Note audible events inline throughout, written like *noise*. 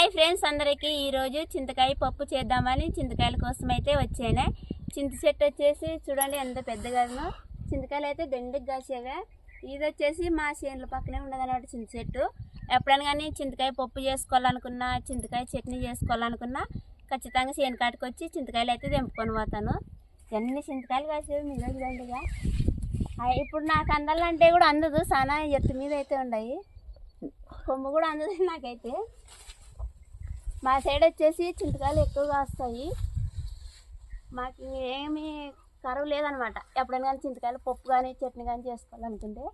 Hi friends అందరికీ. ఈరోజు చింతకాయ పప్పు చేద్దామని చింతకాయల కోసం అయితే వచ్చాను. చింత చెట్టు వచ్చేసి చూడండి ఎంత పెద్దగాను చింతకాయలు అయితే దండికి కాసేవే. ఇది వచ్చేసి మా చేనుల పక్కనే ఉండదు అన్నమాట చింత చెట్టు. ఎప్పుడైనా కానీ చింతకాయ పప్పు చేసుకోవాలనుకున్నా చింతకాయ చట్నీ చేసుకోవాలనుకున్నా ఖచ్చితంగా చేను కాటికి వచ్చి చింతకాయలు అయితే తెంపుకొని పోతాను. ఎన్ని చింతకాయలు కాసేవి మీద దండిగా? ఇప్పుడు నాకు అందాలంటే కూడా అందదు. చాలా ఎత్తు మీద అయితే ఉన్నాయి కొమ్ము కూడా అందదు నాకైతే. మా సైడ్ వచ్చేసి చింతకాయలు ఎక్కువగా వస్తాయి మాకు ఏమీ కరువు లేదనమాట. ఎప్పుడైనా కానీ చింతకాయలు పప్పు కానీ చట్నీ కానీ చేసుకోవాలనుకుంటే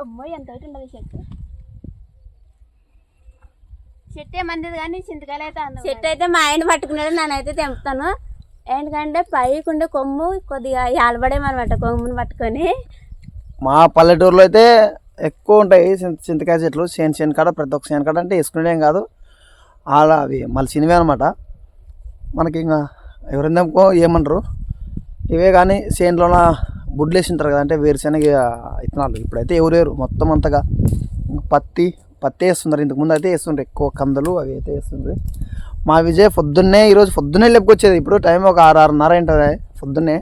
అమ్మో ఎంత ఒకటి ఉండదు చెట్టు. చెట్టు ఏమంది కానీ చింతకాయలు అయితే చెట్టు అయితే మా ఆయన పట్టుకున్నాడు నేనైతే తెంపుతాను. ఎందుకంటే పైకి ఉండే కొమ్ము కొద్దిగా యాలబడేమన్నమాట కొమ్ముని పట్టుకొని. మా పల్లెటూరులో అయితే ఎక్కువ ఉంటాయి చింత- చింతకాయ చెట్లు. చేను చేను కాడ ప్రతి ఒక్క చేను కాడ అంటే వేసుకునేం కాదు. అలా అవి మళ్ళీ చిన్నవే అనమాట మనకి ఇంకా ఎవరైనా ఏమంటారు? ఇవే కానీ చేనులోన బుడ్లు వేసి ఉంటారు కదా అంటే వేరుశనగ ఇత్తనాలు. ఇప్పుడైతే ఎవరు వేరు మొత్తం అంతగా పత్తి పత్తి వేస్తున్నారు. ఇంతకుముందు అయితే వేస్తుండ్రు. ఎక్కువ కందలు అవి అయితే వేస్తుండ్రు. మా విజయ్ పొద్దున్నే ఈరోజు పొద్దున్నే లేపుకొచ్చేది. ఇప్పుడు టైం ఒక ఆరు ఆరున్నర ఏంటది పొద్దున్నే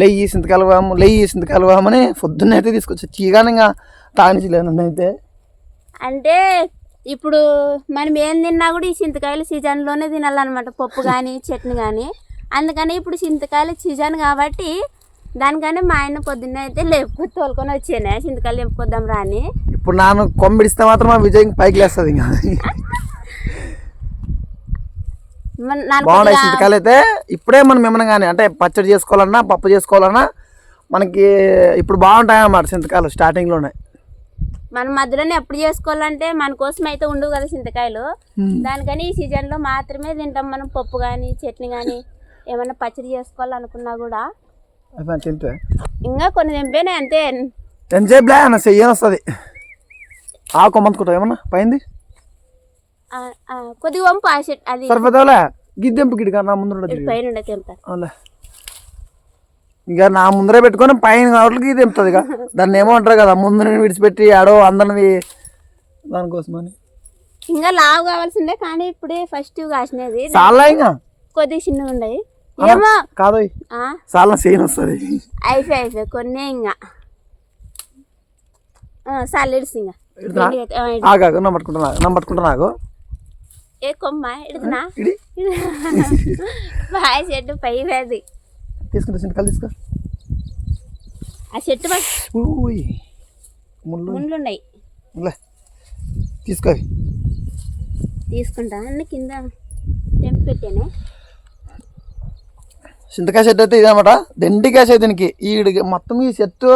లెయ్యి సింతకాయలు వాము లెయ్యి సింతకాయలు పొద్దున్నే అయితే తీసుకొచ్చి చీగానే ఇంకా తాగించలేను అయితే. అంటే ఇప్పుడు మనం ఏం తిన్నా కూడా ఈ చింతకాయలు సీజన్లోనే తినాలన్నమాట. పప్పు కానీ చట్నీ కానీ అందుకని ఇప్పుడు చింతకాయలు సీజన్ కాబట్టి దానికని మా ఆయన పొద్దున్నే అయితే లేపు తోలుకొని వచ్చాను చింతకాయలు తెంపుకొద్దాం రా అని. ఇప్పుడు నాను కొమ్మిడిస్తే మాత్రం మా విజయ్ పైకి లేస్తుంది ఇంకా. బాగున్నాయి చింతకాయలు అయితే. ఇప్పుడే మనం ఏమన్నా కానీ అంటే పచ్చడి చేసుకోవాలన్నా పప్పు చేసుకోవాలన్నా మనకి ఇప్పుడు బాగుంటాయి అన్నమాట చింతకాయలు స్టార్టింగ్లోనే మనం మధ్యలోనే ఎప్పుడు చేసుకోవాలంటే మన కోసం అయితే ఉండవు కదా చింతకాయలు. దానికని ఈ సీజన్లో మాత్రమే తింటాం మనం పప్పు కానీ చట్నీ కానీ ఏమైనా పచ్చడి చేసుకోవాలనుకున్నా కూడా. ఇంకా కొన్ని తెంపేనే అంతే. ఎంతసేపు లే అన్న చెయ్యని వస్తుంది. ఆకు మందుకుంటావు ఏమన్నా? పైంది కొద్దిగా వంపు అది. సరిపోతావులే? గిద్దెంపు గిడిగా నా ముందు పైన అవులే ఇక నా ముందరే పెట్టుకొని పైన కాబట్టి ఇది తెంపుతుంది ఇక దాన్ని ఏమో అంటారు కదా ముందు నేను విడిచిపెట్టి ఆడో అందరివి దానికోసమని. ఇంకా లావు కావాల్సిందే కానీ ఇప్పుడే ఫస్ట్ కాసినది చాలా ఇంకా? కొద్దిగా చిన్నగా ఉండయి ఏమో? కాదు చాలా సేన్ వస్తుంది. అయిపోయి అయిపోయి కొన్ని ఇంకా. సాలిడ్స్ ఇంకా. ఇడుతున్నా? దండిగా- ఆ, ఇడు. ఆగాగు నమ్మ పట్టుకుంటా నమ్మ పట్టుకుంటా నాకు ఏ కొమ్మ? ఇడుతున్నా? ఇడి. *laughs* బాయ్ చెట్టు పై వేది తీసుకుంటా చింతకాయలు తీసుకో ఆ చెట్టు ముళ్ళు ముండ్లు ఉన్నాయి తీసుకో. తీసుకుంటా అన్ని కింద తెంపి పెట్టాను. చింతకాయ చెట్టు అయితే ఇదన్నమాట దండి కాసే దీనికి. ఈ మొత్తం ఈ చెట్టు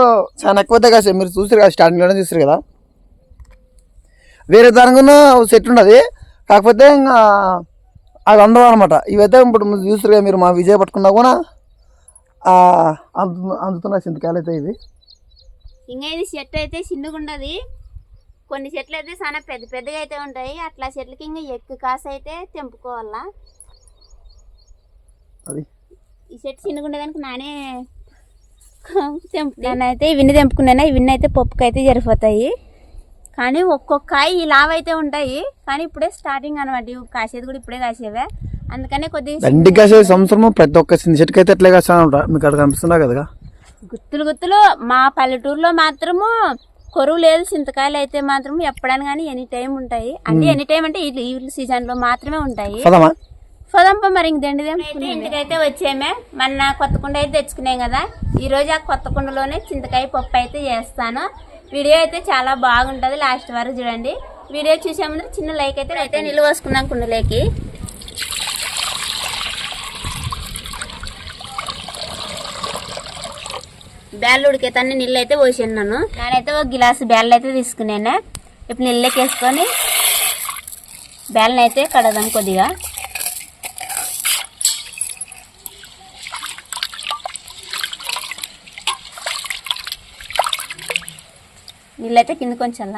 చాలా ఎక్కువ కాసే మీరు చూసారు కదా స్టార్టింగ్లోనే చూసారు కదా. వేరే దానికన్నా చెట్టు ఉండదు కాకపోతే ఇంకా అవి అందవు అనమాట. ఇవైతే ఇప్పుడు చూసారు కదా మీరు మా విజయ పట్టుకున్నా కూడా అందు అందుతున్న చింతకాయలు అయితే ఇవి. ఇంకా ఇది చెట్టు అయితే చిన్నగా ఉండదు కొన్ని చెట్లు అయితే చాలా పెద్ద పెద్దగా అయితే ఉంటాయి. అట్లా చెట్లకి ఇంకా ఎక్కువ కాస అయితే తెంపుకోవాలా. అది. ఈ చెట్టు చిన్నగా ఉండేదానికి నానే *laughs* తెంపు నేనైతే ఇవన్నీ తెంపుకున్నాను? ఇవన్నీ అయితే పప్పుకి అయితే జరిపోతాయి కానీ ఒక్కొక్క కాయ లావ్ అయితే ఉంటాయి. కానీ ఇప్పుడే స్టార్టింగ్ అనమాట. ఇవి కాసేది కూడా ఇప్పుడే కాసేవే. అందుకనే కొద్దిగా దండి కాసే సంవత్సరం ప్రతి ఒక్క చింత చెట్టుకి అయితే ఎట్లే కాస్తానంట మీకు అక్కడ కనిపిస్తుందా కదా? గుత్తులు గుత్తులు మా పల్లెటూరులో మాత్రము కొరువు లేదు చింతకాయలు అయితే మాత్రం ఎప్పుడైనా కానీ ఎనీ టైం ఉంటాయి. అంటే ఎనీ టైం అంటే ఈ ఈ సీజన్లో మాత్రమే ఉంటాయి. పదమా పదంప మరి ఇంక దండిదేం ఇంటికైతే వచ్చేమే. మన కొత్త కుండ అయితే తెచ్చుకున్నాం కదా. ఈ రోజు ఆ కొత్త కుండలోనే చింతకాయ పప్పు అయితే చేస్తాను. వీడియో అయితే చాలా బాగుంటుంది లాస్ట్ వరకు చూడండి. వీడియో చూసే ముందు చిన్న లైక్ అయితే అయితే నిల్వ పోసుకున్నాం కుండలోకి. బేళ్ళుడికి అయితే అన్ని నీళ్ళు అయితే పోసిన్నాను నేనైతే ఒక గిలాసు బ్యాళ్ళు అయితే తీసుకున్నాను ఇప్పుడు నీళ్ళకి వేసుకొని బ్యాళ్ళని అయితే కడదాం కొద్దిగా. నీళ్ళైతే కింద కొంచెం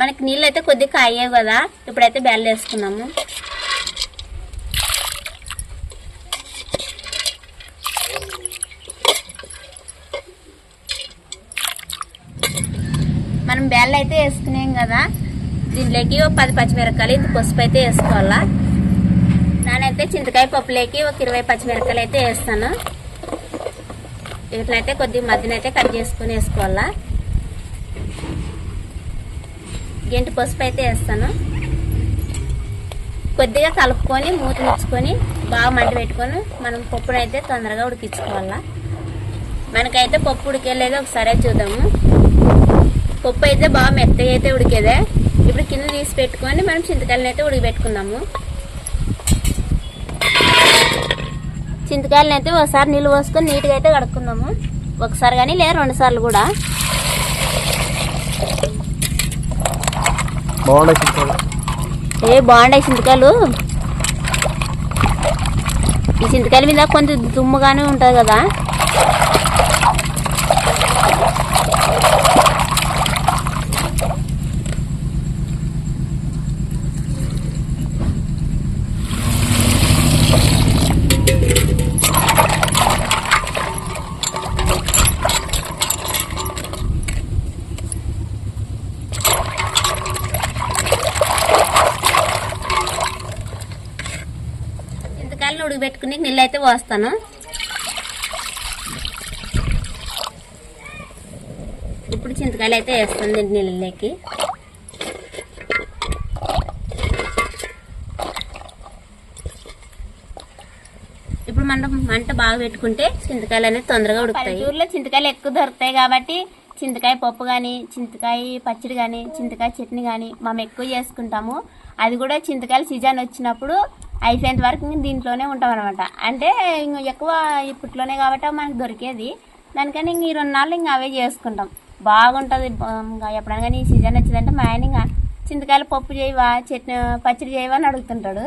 మనకి నీళ్ళు అయితే కొద్దిగా కాయేవి కదా. ఇప్పుడైతే బ్యాళ్ళు వేసుకున్నాము మనం బేళ్ళు అయితే వేసుకునేం కదా? దీంట్లోకి ఒక పది పచ్చిమిరపకాయలు ఇంత పసుపు అయితే వేసుకోవాలా? నానైతే చింతకాయ పప్పులోకి ఒక ఇరవై పచ్చిమిరపకాయలు అయితే వేస్తాను. వీటినైతే కొద్దిగా మధ్యనైతే కట్ చేసుకొని వేసుకోవాలా? గింటి పసుపు అయితే వేస్తాను. కొద్దిగా కలుపుకొని మూత ముచ్చుకొని బాగా మంట పెట్టుకొని మనం పప్పునైతే తొందరగా ఉడికించుకోవాలా? మనకైతే పప్పు ఉడికేలేదు ఒకసారి చూద్దాము. పప్పు అయితే బాగా మెత్తగా అయితే ఉడికేదే. ఇప్పుడు కింద తీసి పెట్టుకొని మనం చింతకాయలను అయితే ఉడికిపెట్టుకుందాము చింతకాయలను అయితే ఒకసారి నీళ్ళు పోసుకొని నీట్గా అయితే కడుక్కుందాము. ఒకసారి కానీ లేదా రెండు సార్లు కూడా. బాగుండే ఏ బాగుంటాయి చింతకాయలు. ఈ చింతకాయల మీద కొంచెం దుమ్ముగానే ఉంటుంది కదా చింతకాయలను ఉడికిపెట్టుకుని నీళ్ళు అయితే పోస్తాను ఇప్పుడు చింతకాయలు అయితే వేస్తుంది నీళ్ళకి ఇప్పుడు మనం మంట బాగా పెట్టుకుంటే చింతకాయలు అనేది తొందరగా ఉడుకుతాయి. ఊర్లో చింతకాయలు ఎక్కువ దొరుకుతాయి కాబట్టి చింతకాయ పప్పు కానీ చింతకాయ పచ్చడి కానీ చింతకాయ చట్నీ కానీ మనం ఎక్కువ చేసుకుంటాము. అది కూడా చింతకాయల సీజన్ వచ్చినప్పుడు అయిపోయేంత వరకు ఇంక దీంట్లోనే ఉంటాం అనమాట అంటే ఇంక ఎక్కువ ఇప్పట్లోనే కాబట్టి మనకు దొరికేది. దానికని ఇంక ఈ రెండు నాళ్ళు ఇంకా అవే చేసుకుంటాం. బాగుంటుంది ఇంకా ఎప్పుడైనా కానీ ఈ సీజన్ వచ్చిందంటే మా ఆయన ఇంకా చింతకాయల పప్పు చేయవా చట్నీ పచ్చడి చేయవా అని అడుగుతుంటాడు.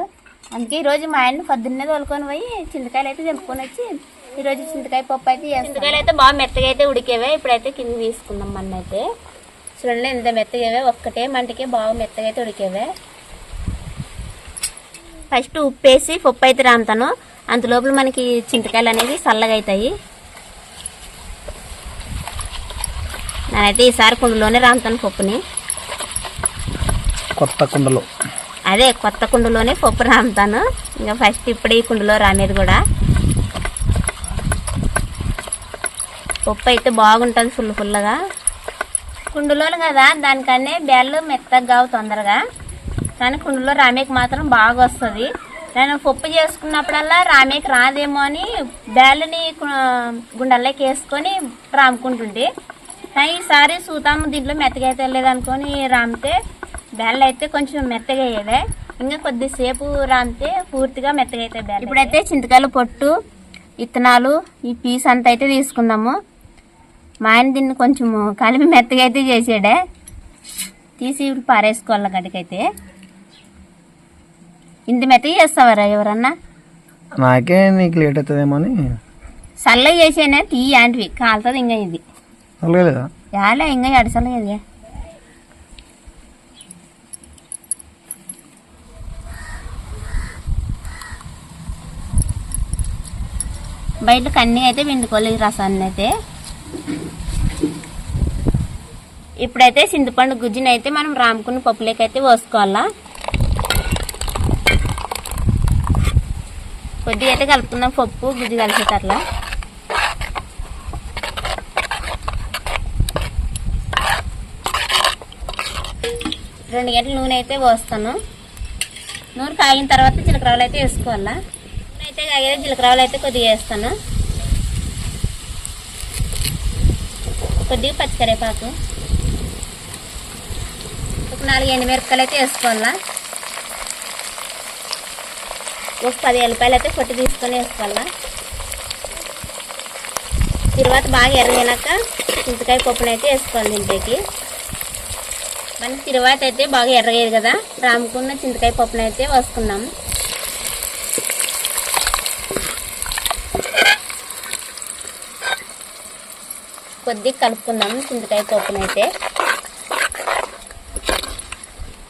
అందుకే ఈరోజు మా ఆయన పొద్దున్నే తోలుకొని పోయి చింతకాయలు అయితే తెంపుకొని వచ్చి ఈరోజు చింతకాయ పప్పు అయితే చింతకాయలు అయితే బాగా మెత్తగా అయితే ఉడికేవే ఇప్పుడైతే కింద తీసుకుందాం మన అయితే చూడండి ఎంత మెత్తగేవే ఒక్కటే మంటకే బాగా మెత్తగా అయితే ఉడికేవే. ఫస్ట్ ఉప్పు వేసి పప్పు అయితే రాముతాను అంత లోపల మనకి చింతకాయలు అనేది చల్లగా అవుతాయి. నేనైతే ఈసారి కుండలోనే రాముతాను పప్పుని. కొత్త కుండలో. అదే కొత్త కుండలోనే పప్పు రాముతాను ఇంకా ఫస్ట్ ఇప్పుడు ఈ కుండలో రామేది కూడా. పప్పు అయితే బాగుంటుంది ఫుల్ ఫుల్గా కుండలోను కదా దానికన్నా బేళ్ళు మెత్తగా కావు తొందరగా. కానీ కుండలో రామేకి మాత్రం బాగా వస్తుంది. నేను పప్పు చేసుకున్నప్పుడల్లా రామేకి రాదేమో అని బేళ్ళని గుండెల్లోకి వేసుకొని రాముకుంటుంటే కానీ ఈసారి చూతాము దీంట్లో మెత్తగా అయితే లేదనుకొని రామితే బేళ్ళు అయితే కొంచెం మెత్తగా అయ్యేదే ఇంకా కొద్దిసేపు రామితే పూర్తిగా మెత్తగా అయితే బేళ్ళు ఇప్పుడైతే చింతకాయలు పొట్టు విత్తనాలు ఈ పీస్ అంతా అయితే తీసుకుందాము. మా ఆయన దీన్ని కొంచెం కలిపి మెత్తగా అయితే చేసాడే. తీసి ఇప్పుడు పారేసుకోవాలి గడికైతే ఇంత మెత్తగా చేస్తావారా ఎవరన్నా? నాకే నీకు లేట్ అవుతుందేమో అని. చల్లగా చేసేనే టీ యాంటివి కాలుతుంది ఇంకా ఇది. యాలే ఇంకా ఎడసలేదు బయటకు అన్నీ అయితే పిండుకోవాలి ఈ రసాన్ని అయితే. ఇప్పుడైతే చింతపండు గుజ్జుని అయితే మనం రాముకున్న పప్పులోకి అయితే పోసుకోవాలా? కొద్దిగా అయితే కలుపుకుందాం. పప్పు గుజ్జు కలిసేటట్లా రెండు గంటల నూనె అయితే పోస్తాను. నూనె కాగిన తర్వాత జీలకర్రలు అయితే వేసుకోవాలా. నూనె అయితే కాగితే జీలకర్రలు అయితే కొద్దిగా వేస్తాను. కొద్దిగా పచ్చికరేపాకు. ఒక నాలుగు ఎండుమిరపకాయలు అయితే వేసుకోవాలా. ఒక పది ఎల్లిపాయలు అయితే పొట్టి తీసుకొని వేసుకోవాలా. తర్వాత బాగా ఎర్రగినాక చింతకాయ పప్పునైతే అయితే వేసుకోవాలి దీంట్లోకి మనకి తర్వాత అయితే బాగా ఎర్రగేది కదా రాముకున్న చింతకాయ పప్పును అయితే వేసుకుందాం కొద్దిగా కలుపుకుందాము చింతకాయ పప్పునైతే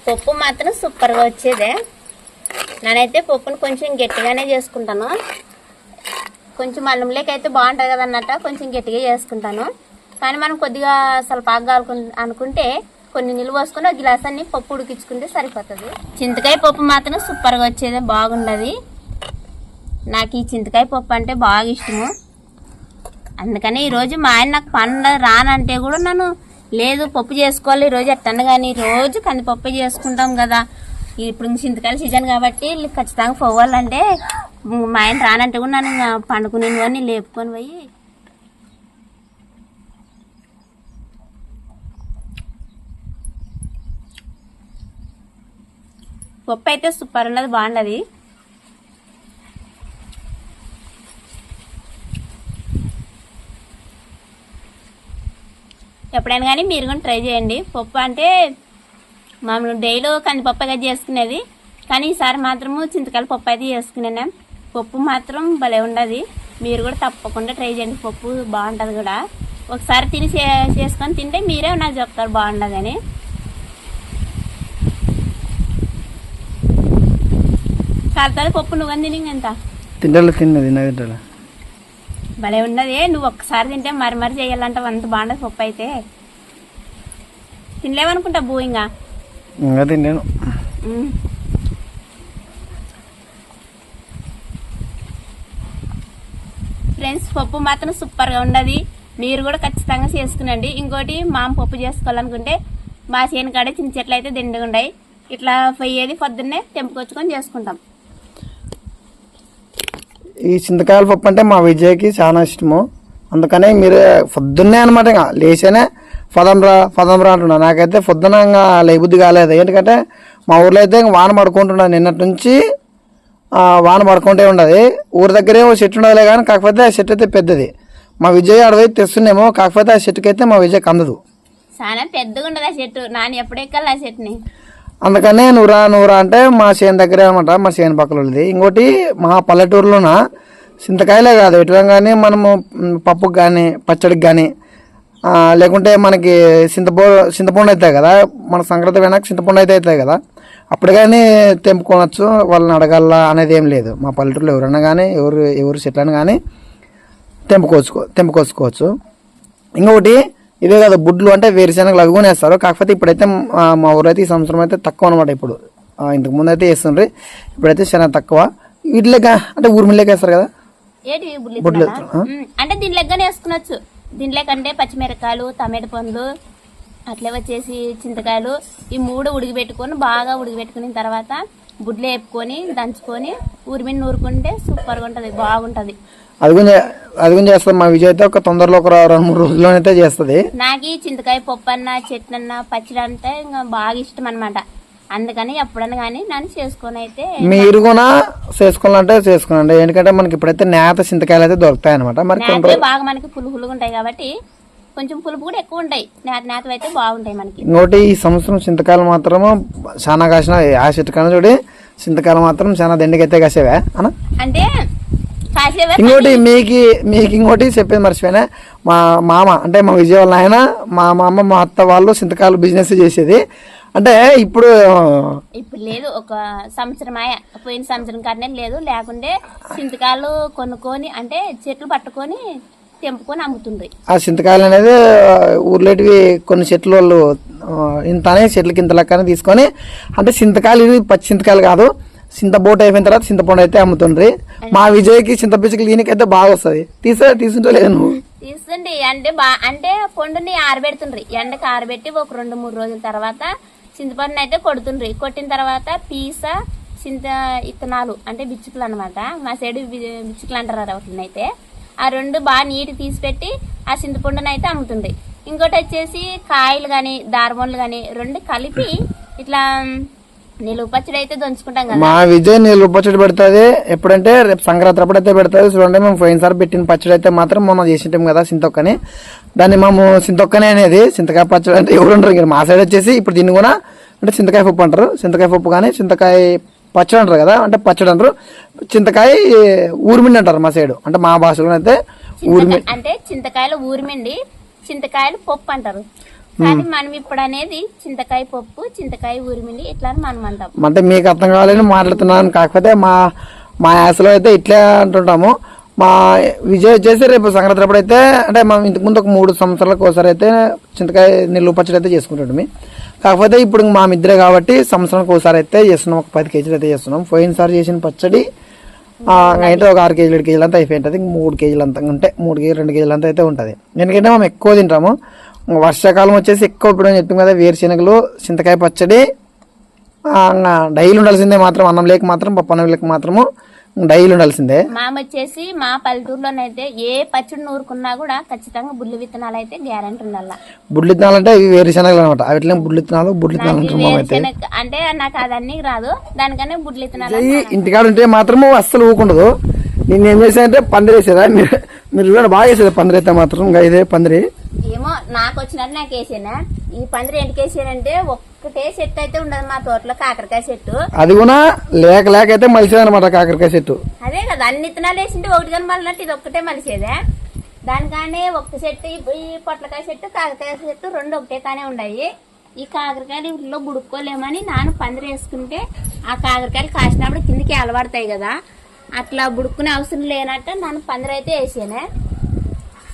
పప్పు మాత్రం సూపర్గా వచ్చేదే. నేనైతే పప్పును కొంచెం గట్టిగానే చేసుకుంటాను. కొంచెం అన్నంలోకి అయితే బాగుంటుంది కదన్నట్ట కొంచెం గట్టిగా చేసుకుంటాను. కానీ మనం కొద్దిగా అసలు పాకు అనుకుంటే కొన్ని నీళ్ళు పోసుకొని ఒక గ్లాస్ అన్ని పప్పు ఉడికించుకుంటే సరిపోతుంది. చింతకాయ పప్పు మాత్రం సూపర్గా వచ్చేది బాగుండదు. నాకు ఈ చింతకాయ పప్పు అంటే బాగా ఇష్టము. అందుకని ఈరోజు మా ఆయన నాకు పండ రానంటే కూడా నన్ను లేదు పప్పు చేసుకోవాలి ఈరోజు ఎట్టను కానీ రోజు కందిపప్పు చేసుకుంటాం కదా. ఇప్పుడు ఇంక చింతకాయల సీజన్ కాబట్టి ఖచ్చితంగా పోవాలంటే మా ఆయన రానంటే కూడా నన్ను పండుకుని కానీ లేపుకొని పోయి పప్పు అయితే సూపర్ ఉన్నది బాగున్నది. ఎప్పుడైనా కానీ మీరు కూడా ట్రై చేయండి. పప్పు అంటే మామూలు డైలీ కందిపప్పుగా చేసుకునేది. కానీ ఈసారి మాత్రము చింతకాయల పప్పు అయితే చేసుకున్నాను పప్పు మాత్రం భలే ఉండదు. మీరు కూడా తప్పకుండా ట్రై చేయండి. పప్పు బాగుంటుంది కూడా. ఒకసారి తిని చేసుకొని తింటే మీరే నాకు చెప్తారు బాగుండదని. చాలా పప్పు నువ్వు తిని ఎంత? తింటలే తింటలే. భలే ఉన్నది నువ్వు ఒక్కసారి తింటే మరి మరి చేయాలంటే అంత బాగుండదు పప్పు అయితే. తినలేమనుకుంటా బూ ఇంకా? తిన్నాను మ్మ్. ఫ్రెండ్స్ పప్పు మాత్రం సూపర్గా ఉండదు. మీరు కూడా ఖచ్చితంగా చేసుకునండి. ఇంకోటి మామ పప్పు చేసుకోవాలనుకుంటే మా చేను కాడ చిన్న చెట్లు అయితే దిండుగా ఉన్నాయి ఇట్లా పోయేది పొద్దున్నే తెంపుకొచ్చుకొని చేసుకుంటాం. ఈ చింతకాయల పప్పు అంటే మా విజయ్కి చాలా ఇష్టము. అందుకనే మీరు పొద్దున్నే అనమాట ఇంకా లేచేనే పదంరా పదంరా అంటున్నా. నాకైతే పొద్దున ఇంకా లేబుద్ధి కాలేదు. ఎందుకంటే మా ఊర్లో అయితే ఇంక వాన పడుకుంటున్నా నిన్నటి నుంచి వాన పడుకుంటే ఉండదు ఊరి దగ్గరే ఓ చెట్టు ఉండదులే కానీ కాకపోతే ఆ చెట్టు అయితే పెద్దది. మా విజయ్ అడవి తెస్తున్నామో కాకపోతే ఆ చెట్టుకి అయితే మా విజయ్కి అందదు చాలా పెద్దగా ఉండదు ఆ చెట్టు. నాన్న ఎప్పుడెక్కాలి ఆ చెట్టుని? అందుకనే నువ్వురా నువ్వురా అంటే మా చేను దగ్గరే అనమాట మా చేను పక్కన ఉన్నది. ఇంకోటి మా పల్లెటూరులోన చింతకాయలే కాదు. ఎటుగా కానీ మనము పప్పుకి కానీ పచ్చడికి కానీ లేకుంటే మనకి చింతపో చింతపండు అవుతాయి కదా మన సంక్రాంతి వెనక చింతపండు అయితే అవుతాయి కదా. అప్పుడు కానీ తెంపుకోనొచ్చు వాళ్ళని అడగాల అనేది ఏం లేదు. మా పల్లెటూరులో ఎవరన్నా కానీ ఎవరు ఎవరు చెట్లను కానీ తెంపుకోవచ్చు తెంపుకోసుకోవచ్చు. ఇంకొకటి ఇవే కదా బుడ్లు అంటే వేరుశనగలు అవి కూడా వేస్తారు కాకపోతే ఇప్పుడైతే మా ఊరు అయితే ఈ సంవత్సరం అయితే తక్కువ అనమాట ఇప్పుడు. ఇంతకు ముందు అయితే వేస్తుండ్రి ఇప్పుడైతే చాలా తక్కువ. వీటిలేక అంటే ఊర్మిలేక వేస్తారు కదా? బుడ్లు తినాలా? ఆ? మ్మ్. అంటే వేసుకునొచ్చు దీనిలోకంటే పచ్చిమిరకాయలు టమాటా పండ్లు అట్లే వచ్చేసి చింతకాయలు ఈ మూడు ఉడికిపెట్టుకొని బాగా ఉడికిపెట్టుకున్న తర్వాత గుడ్లు వేపుకొని దంచుకొని ఊరిమిని నూరుకుంటే సూపర్గా ఉంటుంది బాగుంటుంది. అది కూడా అది కూడా చేస్తుంది మా విజయ్ అయితే ఒక తొందరలో ఒక రెండు మూడు రోజుల్లోనైతే చేస్తుంది. నాకు ఈ చింతకాయ పప్పు అన్న చెట్టు అన్న పచ్చడి అంటే ఇంకా బాగా ఇష్టం అనమాట అందుకని ఎప్పుడన్నా కానీ నన్ను చేసుకొని అయితే మీరు కూడా చేసుకోవాలంటే చేసుకోండి ఎందుకంటే మనకి ఇప్పుడైతే నేత చింతకాయలు అయితే దొరుకుతాయి అనమాట మరి నేతే బాగా మనకి పులుపులుగా ఉంటాయి కాబట్టి కొంచెం పులుపు కూడా ఎక్కువ ఉంటాయి. నేత నేతవి అయితే బాగుంటాయి మనకి. ఇంకోటి ఈ సంవత్సరం చింతకాయలు మాత్రము చాలా కాసిన ఆ చెట్టు కన్నా చూడి చింతకాయలు మాత్రం చాలా దండికైతే కాసేవా అన్న అంటే ఇంకోటి మీకు మీకు ఇంకోటి చెప్పేది మర్చిపోయినా మా మామ అంటే మా విజయ వాళ్ళ ఆయన మా మామ మా అత్త వాళ్ళు చింతకాయలు బిజినెస్ చేసేది. అంటే ఇప్పుడు ఇప్పుడు లేదు ఒక సంవత్సరం ఆయా పోయిన సంవత్సరం కానీ లేదు లేకుంటే చింతకాయలు కొనుక్కొని అంటే చెట్లు పట్టుకొని తెంపుకొని అమ్ముతుండ్రి. ఆ చింతకాయలు అనేది ఊర్లోటివి కొన్ని చెట్లు వాళ్ళు ఇంతనే చెట్లకి ఇంత లెక్కనే తీసుకొని అంటే చింతకాయలు ఇవి పచ్చి చింతకాయలు కాదు చింతబోట అయిపోయిన తర్వాత చింతపండు అయితే అమ్ముతుండ్రి. మా విజయ్కి చింత పిచ్చికి ఈయనకి అయితే బాగా వస్తుంది. తీసా తీసుంటే లేదు నువ్వు? తీస్తుంది అంటే బా అంటే పండుని ఆరబెడుతుండ్రి. ఎండకి ఆరబెట్టి ఒక రెండు మూడు రోజుల తర్వాత చింతపండుని అయితే కొడుతుండ్రి. కొట్టిన తర్వాత పీస చింత ఇత్తనాలు అంటే బిచ్చుకులు అనమాట మా సైడ్ బిచ్చుకలు బిచ్చుకులు అంటారు అయితే. ఆ రెండు బాగా నీటి తీసి పెట్టి ఆ చింతపండుని అయితే అమ్ముతుంది ఇంకోటి వచ్చేసి కాయలు కానీ దారబొండలు కానీ రెండు కలిపి ఇట్లా నిలువ పచ్చడి అయితే దంచుకుంటాం కదా. మా విజయ్ నీళ్ళు పచ్చడి పెడుతుంది. ఎప్పుడంటే రేపు సంక్రాంతి అప్పుడు అయితే పెడుతుంది. చూడండి మేము పోయినసారి పెట్టిన పచ్చడి అయితే మాత్రం మొన్న చేసింటాం కదా సింతొక్కని. దాన్ని మేము సింతొక్కనే అనేది చింతకాయ పచ్చడి అంటే ఎవరు ఉంటారు మా సైడ్ వచ్చేసి ఇప్పుడు దీన్ని కూడా అంటే చింతకాయ పప్పు అంటారు. చింతకాయ పప్పు కానీ చింతకాయ పచ్చడి అంటారు కదా అంటే పచ్చడి అంటారు. చింతకాయ ఊరిమిండి అంటారు మా సైడ్ అంటే మా భాషలో అయితే ఊరిమి చింతకాయ- అంటే చింతకాయలు ఊరిమిండి చింతకాయలు పప్పు అంటారు. కానీ మనం ఇప్పుడు అనేది చింతకాయ పప్పు చింతకాయ ఊరిమిండి ఇట్లా మనం అంటాం. అంటే మీకు అర్థం కావాలని మాట్లాడుతున్నాను. కాకపోతే మా మా యాసలో అయితే ఇట్లే అంటుంటాము. మా విజయ్ వచ్చేసి రేపు సంక్రాంతి అప్పుడు అయితే అంటే మనం ఇంతకు ముందు ఒక మూడు సంవత్సరాలకు ఒకసారి అయితే చింతకాయ నిల్వ పచ్చడి అయితే చేసుకుంటాడు కాకపోతే ఇప్పుడు మా ఇద్దరే కాబట్టి సంవత్సరానికి ఒకసారి అయితే చేస్తున్నాం. ఒక పది కేజీలు అయితే చేస్తున్నాం. పోయినసారి చేసిన పచ్చడి అయితే ఒక ఆరు కేజీలు ఏడు కేజీలు అంతా అయిపోయి ఉంటుంది. మూడు కేజీలు అంతా ఉంటే మూడు కేజీలు రెండు కేజీలు అంతా అయితే ఉంటుంది. ఎందుకంటే మనం ఎక్కువ తింటాము. వర్షాకాలం వచ్చేసి ఎక్కువ ఇప్పుడు చెప్తాం కదా వేరుశనగలు చింతకాయ పచ్చడి డైలీ ఉండాల్సిందే మాత్రం అన్నం లేక మాత్రం పప్పు అన్నం లేక మాత్రము డైలీ ఉండాల్సిందే. మామ వచ్చేసి మా పల్లెటూరులోనైతే ఏ పచ్చడి నూరుకున్నా కూడా ఖచ్చితంగా బుల్లి విత్తనాలు అయితే గ్యారంటీ ఉండాల. బుడ్లు విత్తనాలు అంటే ఇవి వేరుశనగలు అనమాట అవిట్లే బుడ్లు విత్తనాలు బుడ్లు విత్తనాలు అంటారు మామ అయితే. వేరుశెనగ అంటే నాకు అదన్నీ రాదు దానికనే బుడ్లి విత్తనాలు ఇంటికాడ ఉంటే మాత్రము అస్సలు ఊకుండదు. నేను ఏం చేశానంటే పందిరి వేసేదా మీరు మీరు బాగా వేసేది పందిరి అయితే మాత్రం. ఇంకా ఇదే పందిరి. నాకు వచ్చినట్టు నాకు వేసానా? ఈ పందిరి ఎందుకు వేసానంటే ఒక్కటే చెట్టు అయితే ఉండదు మా తోటలో కాకరకాయ చెట్టు అది కూడా లేక లేక అయితే మలిసేది అనమాట కాకరకాయ చెట్టు అదే కదా అన్ని విత్తనాలు వేసింటే ఒకటి కానీ మళ్ళీ ఇది ఒక్కటే మలిసేదే? దానికానే ఒక్క చెట్టు ఈ- ఈ పొట్లకాయ చెట్టు కాకరకాయ చెట్టు రెండు ఒకటే కానే ఉన్నాయి ఈ కాకరకాయలు ఇంట్లో బుడుక్కోలేమని నాన్న పందిరి వేసుకుంటే ఆ కాకరకాయలు కాసినప్పుడు కిందికి అలవాడతాయి కదా. అట్లా బుడుక్కునే అవసరం లేనట్టు నన్ను పందిరి అయితే వేసానే?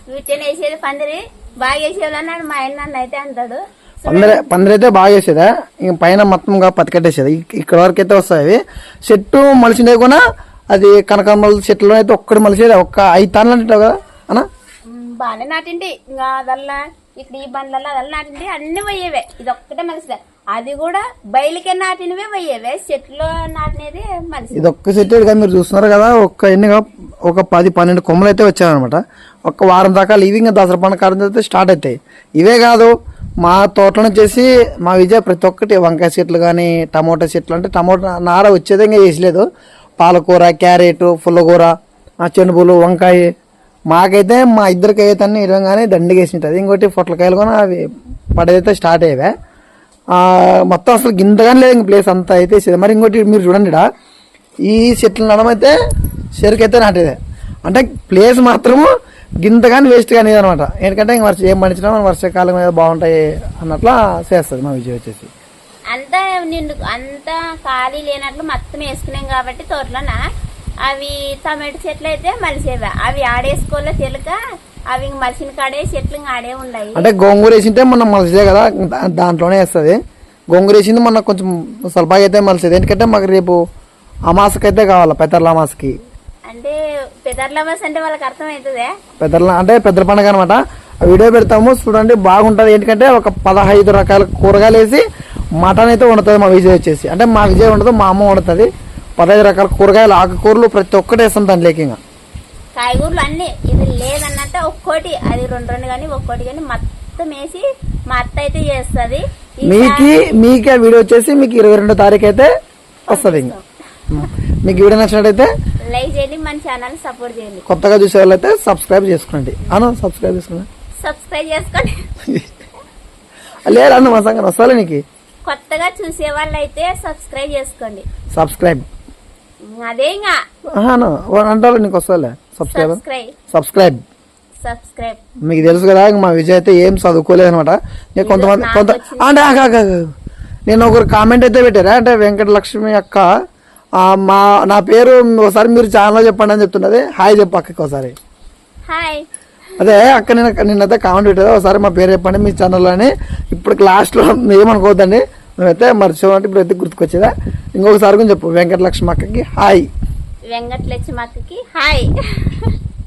వీటిని వేసేది పందిరి. బాగా మా ఆయన నన్ను అయితే అంటాడు. పందిరి పందిరి అయితే బాగా వేసేదా ఇంక పైన మొత్తంగా పతికట్టేసేది. ఇక్- ఇక్కడ వరకు అయితే వస్తాయి. అవి చెట్టు మలిసినవి కూడా అది కనకాంబరాల చెట్లు అయితే ఒక్కటి మలిసేది ఒక్క ఐదు తాళ్ళు అంటావు కదా అన్న? బాగానే నాటిండి ఇంకా అదల్లా ఇక్కడ ఈ బండ్లలో అదల్లా నాటిండి అన్ని పోయేవే. ఇది ఒక్కటే మలిసిదే. అది కూడా బయలుకే నాటినవే పోయేవే. చెట్లు నాటినది మలిసి ఇది ఒక్క చెట్టు కదా మీరు చూస్తున్నారు కదా ఒక్క ఎన్నిగా ఒక పది పన్నెండు కొమ్మలు అయితే వచ్చాయన్నమాట. ఒక వారం దాకా ఇవి ఇంకా దసరా పండుగ కాలం అయితే స్టార్ట్ అవుతాయి. ఇవే కాదు మా తోటలో చేసి మా విజయ ప్రతి ఒక్కటి వంకాయ చెట్లు కానీ టమోటా చెట్లు అంటే టమోటా నార వచ్చేది ఇంకా వేసలేదు పాలకూర క్యారెట్ పుల్లకూర ఆ చెనుపులు వంకాయ. మాకైతే మా ఇద్దరికి అయితే అన్నీ ఇరవై కానీ దండిగా వేసి ఇంకోటి పొట్లకాయలు కూడా అవి పడైతే స్టార్ట్ అయ్యావే. మొత్తం అసలు గింతగానే లేదు ప్లేస్ అంతా అయితే మరి ఇంకోటి మీరు చూడండి ఈ చెట్లు నడమైతే చెరుకు అయితే నాటేదే అంటే ప్లేస్ మాత్రము గింతగాని వేస్ట్ కానీ అనమాట ఎందుకంటే ఇంక వర్షం ఏం పండించినా మన వర్షాకాలం మీద బాగుంటాయి అన్నట్లా చేస్తుంది మా విజయ్ వచ్చేసి. అంతా నిండు అంతా ఖాళీ లేనట్లు మొత్తం వేసుకున్నాం కాబట్టి తోటలోన? అవి టమాటో చెట్లు అయితే మలిసేవే అవి ఆడేసుకోలే తెలుక? అవి ఇంక మలిసిన కాడే చెట్లు ఇంక ఆడే ఉన్నాయి అంటే గోంగూర వేసింటే మనం మలిసే కదా దాంట్లోనే వేస్తుంది. గోంగూర వేసింది మనకు కొంచెం స్వల్పగా అయితే మలిసేది. ఎందుకంటే మాకు రేపు అమాసకైతే కావాలి పెద్దర్ల అమాసకి. అంటే అంటే వాళ్ళకి అర్థమవుతుందే పెద్దల అంటే పెద్దల పండుగ అనమాట వీడియో పెడతాము చూడండి బాగుంటుంది. ఎందుకంటే ఒక పదహైదు రకాల కూరగాయలు వేసి మటన్ అయితే వండుతుంది మా విజయ్ వచ్చేసి. అంటే మా విజయ్ ఉండదు మా అమ్మ వండుతుంది. పదహైదు రకాల కూరగాయలు ఆకుకూరలు ప్రతి ఒక్కటి వేస్తాం దాంట్లోకి ఇంకా కాయగూరలు అన్ని ఇది లేదన్నట్టు ఒక్కోటి అది రెండు రెండు కానీ ఒక్కోటి కానీ మొత్తం వేసి మా అత్త అయితే చేస్తుంది. మీకి మీకే వీడియో వచ్చేసి మీకు ఇరవై రెండో తారీఖు అయితే వస్తుంది ఇంకా. మీకు వీడియో నచ్చినట్టయితే లైక్ చేయండి మన ఛానల్ సపోర్ట్ చేయండి. కొత్తగా చూసే వాళ్ళైతే సబ్స్క్రైబ్ చేసుకోండి. అను సబ్స్క్రైబ్ చేసుకోండి. సబ్స్క్రైబ్ చేసుకోండి. *laughs* లేదు అన్న మా సంగతి వస్తాలే నీకు? కొత్తగా చూసే వాళ్ళు అయితే సబ్స్క్రైబ్ చేసుకోండి. సబ్స్క్రైబ్. అదే ఇంకా అంటారు నీకు వస్తాలే? సబ్స్క్రైబ్? సబ్స్క్రైబ్. మీకు తెలుసు కదా మా విజయ్ అయితే ఏం చదువుకోలేదు అనమాట నేను కొంతమంది కొంత. అంటే. నేను ఒకరు కామెంట్ అయితే పెట్టారా? అంటే వెంకట లక్ష్మి అక్క మా నా పేరు ఒకసారి మీరు ఛానల్లో చెప్పండి అని చెప్తున్నది. హాయ్ చెప్పు అక్కకి ఒకసారి హాయ్ అదే అక్క నేను నిన్నైతే కామెంట్ పెట్టారు ఒకసారి మా పేరు చెప్పండి మీ ఛానల్లో అని. ఇప్పుడు లాస్ట్లో *laughs* ఏమనుకోవద్దండి. మేమైతే మర్చిపోమంటే ఇప్పుడు అయితే గుర్తుకొచ్చేదా? ఇంకొకసారి కూడా చెప్పు. వెంకట లక్ష్మి అక్కకి. హాయ్ వెంకటలక్ష్మి అక్కకి. హాయ్ *laughs*